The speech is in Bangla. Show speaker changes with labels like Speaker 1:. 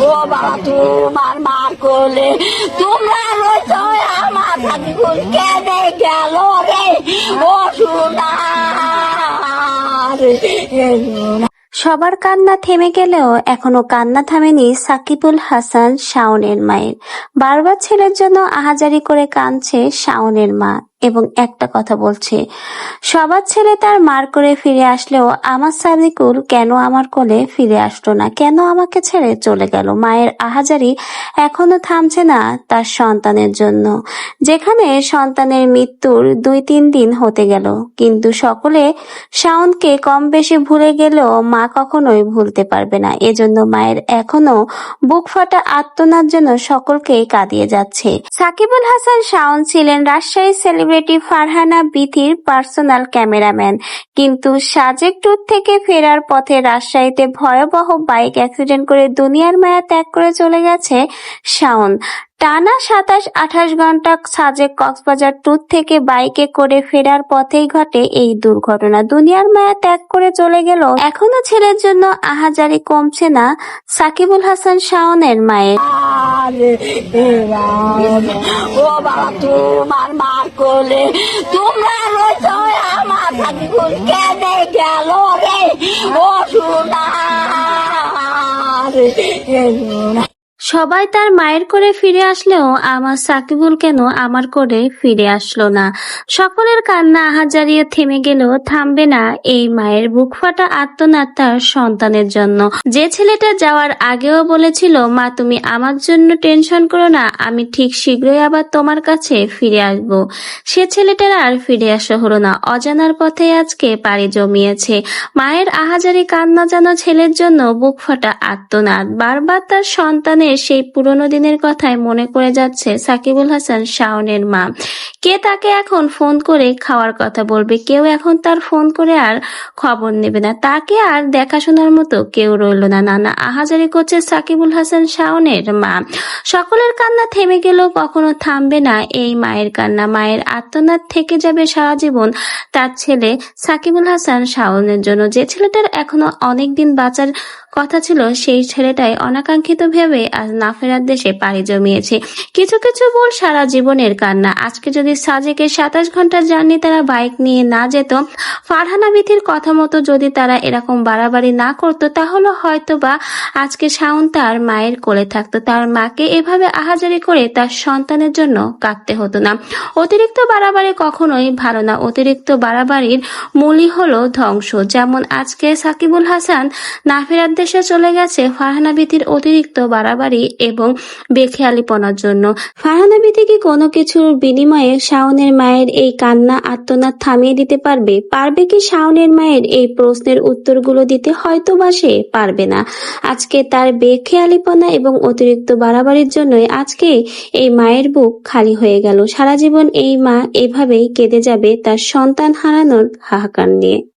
Speaker 1: ও বাবা, তোমার মার কোলে, তোমরা রয়েছ আমার গেল রে
Speaker 2: সবার কান্না থেমে গেলেও এখনও কান্না থামেনি সাকিবুল হাসান শাওনের মায়ের। বারবার ছেলের জন্য আহাজারি করে কাঁদছে শাওনের মা। এবং একটা কথা বলছে। সবার ছেলে তার মার করে ফিরে আসলেও আমার সাদিকুল কেন আমার কোলে ফিরে আসলো না? কেন আমাকে ছেড়ে চলে গেল? মায়ের আহাজারি এখনও থামছে না তার সন্তানের জন্য। যেখানে সন্তানের মৃত্যুর দুই তিন দিন হতে গেল। কিন্তু সকলে শাওনকে কম বেশি ভুলে গেলেও মা কখনোই ভুলতে পারবে না। এজন্য মায়ের এখনও বুক ফাটা আত্মনার জন্য সকলকে কাঁদিয়ে যাচ্ছে। সাকিবুল হাসান শাওন ছিলেন রাজশাহী সেলিব্রিটি ফারহানা বিথির পার্সোনাল ক্যামেরাম্যান। কিন্তু সাজেক ট্যুর থেকে ফেরার পথে রাজশাহীতে ভয়াবহ বাইক অ্যাক্সিডেন্ট করে দুনিয়ার মায়া ত্যাগ করে চলে গেছে শাওন। টানা সাতাশ আঠাশ ঘণ্টা সাজেক কক্সবাজার ট্যুর থেকে বাইকে করে ফেরার পথেই ঘটে এই দুর্ঘটনা। দুনিয়ার মায়া ত্যাগ করে চলে গেল। এখনও ছেলের জন্য আহাজারি কমছে না সাকিবুল হাসান শাওনের মায়ের।
Speaker 1: রে ও বাবা, তোমার মার কোলে, তোমরা রয়েছ আমার সাথে কেঁদে গেল রে, ও সোনার
Speaker 2: সবাই তার মায়ের করে ফিরে আসলেও আমার সাকিবুল কেন আমার করে ফিরে আসলো না? সকলের কান্না আহাজারিয়ে থেমে গেলেও থামবে না এই মায়ের বুক ফাটা আত্মনাদ তার সন্তানের জন্য। যে ছেলেটা যাওয়ার আগেও বলেছিল, মা, তুমি আমার জন্য টেনশন করো না, আমি ঠিক শীঘ্রই আবার তোমার কাছে ফিরে আসব। সে ছেলেটার আর ফিরে আসা হলো না। অজানার পথে আজকে পাড়ি জমিয়েছে। মায়ের আহাজারি কান্না যেন ছেলের জন্য বুক ফাটা আত্মনাদ। বারবার তার সন্তানের সেই পুরনো দিনের কথায় মনে করে যাচ্ছে সাকিবুল হাসান শাওনের মা। কে তাকে এখন ফোন করে খাওয়ার কথা বলবে? কেউ এখন তার ফোন করে আর খবর নেবে না। তাকে আর দেখাশোনার মতো কেউ রইল না। নানা আহাজারি করছে সাকিবুল হাসান শাওনের মা। সকলের কান্না থেমে গেলেও কখনো থামবে না এই মায়ের কান্না। মায়ের আত্মনাদ থেকে যাবে সারা জীবন তার ছেলে সাকিবুল হাসান শাওনের জন্য। যে ছেলেটার এখনও অনেক দিন বাঁচার কথা ছিল, সেই ছেলেটাই অনাকাঙ্ক্ষিত ভেবে আজ না ফেরার দেশে পাড়ি জমিয়েছে। কিছু কিছু বল সারা জীবনের কান্না। আজকে যদি সাজেকে সাতাশ ঘণ্টার জার্নি তারা বাইক নিয়ে না যেত, ফারহানা বিথির কথা মতো যদি তারা এরকম বাড়াবাড়ি না করতো, তাহলে হয়তো বা আজকে শাওন তার মায়ের কোলে থাকতো। তার মাকে এভাবে আহাজারি করে তার সন্তানের জন্য কাঁদতে হতো না। অতিরিক্ত বাড়াবাড়ি কখনোই ভালো না। অতিরিক্ত বাড়াবাড়ির মূলই হলো ধ্বংস। যেমন আজকে সাকিবুল হাসান না ফেরার দেশে চলে গেছে ফারহানা বিথির অতিরিক্ত বাড়াবাড়ি এবং বেখেয়ালিপনার জন্য। ফারহানা বিথি কি কোনো কিছুর বিনিময়ে শাওনের মায়ের এই কান্না আত্মনাদ থামিয়ে দিতে পারবে? পারবে কি শাওনের মায়ের এই প্রশ্নের উত্তরগুলো দিতে হয়তো বা সে পারবে না? আজকে তার বেখেয়ালিপনা এবং অতিরিক্ত বাড়াবাড়ির জন্যই আজকে এই মায়ের বুক খালি হয়ে গেল। সারা জীবন এই মা এভাবেই কেঁদে যাবে তার সন্তান হারানোর হাহাকার নিয়ে।